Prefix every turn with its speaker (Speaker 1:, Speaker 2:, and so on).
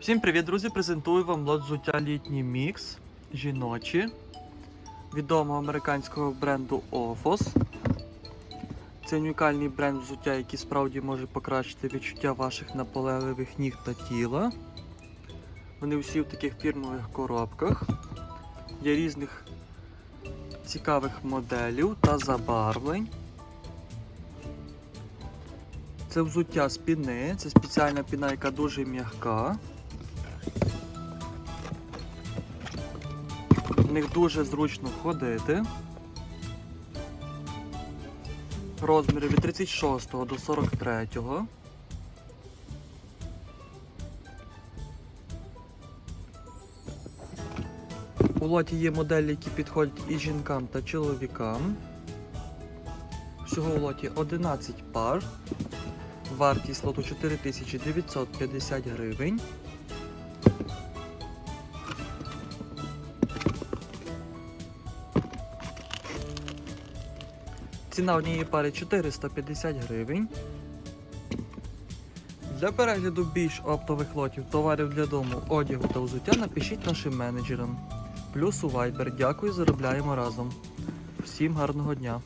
Speaker 1: Всім привіт, друзі! Презентую вам лот взуття літній мікс жіночі відомого американського бренду Ofos. Це унікальний бренд взуття, який справді може покращити відчуття ваших наполегливих ніг та тіла. Вони всі в таких фірмових коробках. Є різних цікавих моделів та забарвлень. Це взуття з піни, це спеціальна піна, яка дуже м'яка. В них дуже зручно ходити. Розміри від 36 до 43. У лоті є моделі, які підходять і жінкам та чоловікам. Всього у лоті 11 пар. Вартість лоту 4950 гривень. Ціна однієї пари 450 гривень. Для перегляду більш оптових лотів товарів для дому, одягу та взуття напишіть нашим менеджерам. Плюс у Viber. Дякую, заробляємо разом. Всім гарного дня!